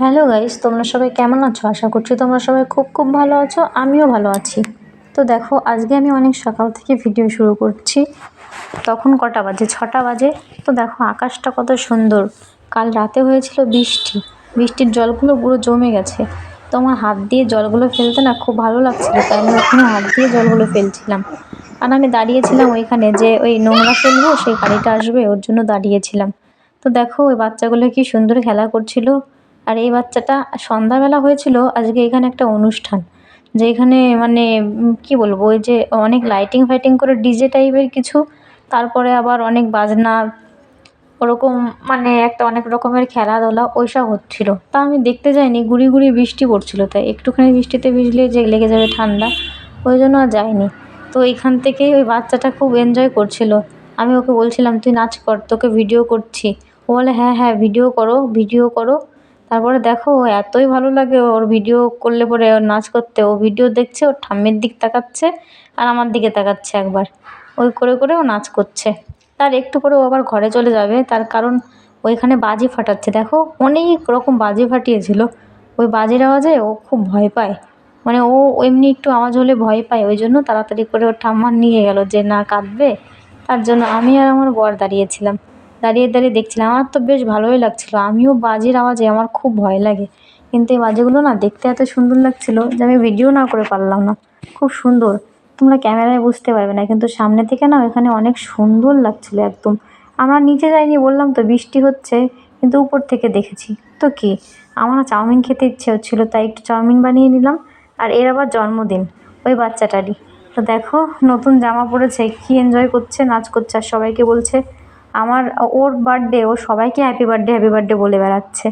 Hello guys, তোমরা সবাই কেমন আছো? আশা করছি তোমরা সবাই খুব খুব ভালো আছো, আমিও ভালো আছি। তো দেখো, আজকে আমি অনেক সকাল থেকে ভিডিও শুরু করছি। তখন কটা বাজে? ছটা বাজে। তো দেখো, আকাশটা কত সুন্দর। কাল রাতে হয়েছিল বৃষ্টি। বৃষ্টির জলগুলো পুরো জমে গেছে। তো আমার হাত দিয়ে জলগুলো ফেলতে না খুব ভালো লাগছিল, তাই আমি ওখানে হাত দিয়ে জলগুলো ফেলছিলাম। আর আমি দাঁড়িয়েছিলাম ওইখানে যে ওই নোংরা ফেলব, সেই গাড়িটা আসবে, ওর জন্য দাঁড়িয়েছিলাম। তো দেখো, ওই বাচ্চাগুলো কি সুন্দর খেলা করছিল। আর এই বাচ্চাটা সন্ধ্যাবেলা হয়েছিল, আজকে এখানে একটা অনুষ্ঠান, যেখানে মানে কি বলব, ওই যে অনেক লাইটিং ফাইটিং করে ডিজে টাইপের কিছু, তারপরে আবার অনেক বাজনা, ওরকম মানে একটা অনেক রকমের খেলাধুলা, ওইসব হচ্ছিল। তা আমি দেখতে যাইনি, গুড়ি গুড়ি বৃষ্টি পড়ছিল, তাই একটুখানি বৃষ্টিতে ভিজলে যে লেগে যাবে ঠান্ডা, ওই জন্য আর যাইনি। তো এইখান থেকেই ওই বাচ্চাটা খুব এনজয় করছিল। আমি ওকে বলছিলাম, তুই নাচ কর, তোকে ভিডিও করছি। ও বলে হ্যাঁ হ্যাঁ ভিডিও করো ভিডিও করো। তারপরে দেখো, এতই ভালো লাগে ওর ভিডিও করলে পরে ওর নাচ করতে। ও ভিডিও দেখছে, ওর ঠাম্মির দিক তাকাচ্ছে আর আমার দিকে তাকাচ্ছে একবার। ওই করে করে ও নাচ করছে। তার একটু পরে ও আবার ঘরে চলে যাবে। তার কারণ ওইখানে বাজি ফাটাচ্ছে। দেখো, অনেক রকম বাজি ফাটিয়েছিল। ওই বাজির আওয়াজে ও খুব ভয় পায়। মানে ও এমনি একটু আওয়াজ হলে ভয় পায়। ওই জন্য তাড়াতাড়ি করে ওর ঠাম্মা নিয়ে গেল যে না কাঁদবে। তার জন্য আমি আর আমার বর দাঁড়িয়েছিলাম দাঁড়িয়ে দাঁড়িয়ে দেখছিলাম। আমার তো বেশ ভালোই লাগছিল। আমিও বাজির আওয়াজে আমার খুব ভয় লাগে। কিন্তু এই বাজিগুলো না দেখতে এত সুন্দর লাগছিল যে আমি ভিডিও না করে পারলাম না। খুব সুন্দর। তোমরা ক্যামেরায় বুঝতে পারবে না, কিন্তু সামনে থেকে না ওখানে অনেক সুন্দর লাগছিল একদম। আমরা নিচে যাইনি, বললাম তো বৃষ্টি হচ্ছে, কিন্তু উপর থেকে দেখেছি। তো কি? আমার চাউমিন খেতে ইচ্ছে হচ্ছিল, তাই একটু চাউমিন বানিয়ে নিলাম। আর এর আবার জন্মদিন, ওই বাচ্চাটারই। তো দেখো, নতুন জামা পরেছে, কি এনজয় করছে, নাচ করছে, আর সবাইকে বলছে আমার, ওর বার্থডে ও সবাইকে হ্যাপি বার্থডে হ্যাপি বার্থডে বলে বেড়াচ্ছে।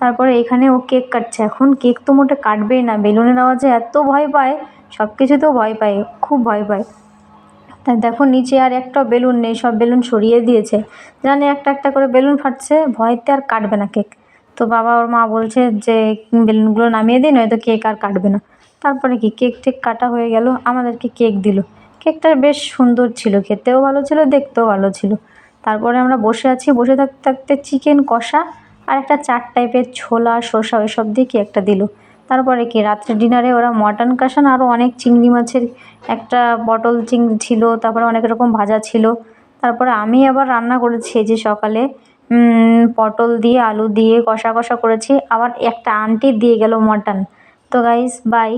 তারপরে এখানে ও কেক কাটছে। এখন কেক তো মোটে কাটবেই না। বেলুনের আওয়াজে এত ভয় পায় সব কিছুতেও ভয় পায়, খুব ভয় পায়। তাই দেখো নিচে আর একটা বেলুন নেই, সব বেলুন সরিয়ে দিয়েছে। জানে একটা একটা করে বেলুন ফাটছে, ভয়তে আর কাটবে না কেক তো বাবা ওর মা বলছে যে, বেলুনগুলো নামিয়ে দিই নয়তো কেক আর কাটবে না। তারপরে কি কেক টেক কাটা হয়ে গেল, আমাদেরকে কেক দিল। কেকটা বেশ সুন্দর ছিল, খেতেও ভালো ছিল, দেখতেও ভালো ছিল। তারপরে আমরা বসে আছি। বসে থাকতে থাকতে চিকেন কষা আর একটা চাট টাইপের ছোলা, শসা ওইসব দিয়ে কি একটা দিল। তারপরে কি রাত্রে ডিনারে ওরা মটন কষান আরও অনেক চিংড়ি মাছের একটা পটল চিংড়ি ছিল, তারপরে অনেক রকম ভাজা ছিল। তারপরে আমি আবার রান্না করেছি যে সকালে। পটল দিয়ে, আলু দিয়ে কষা কষা করেছি। আবার একটা আন্টি দিয়ে গেল মটন তো গাইস বাই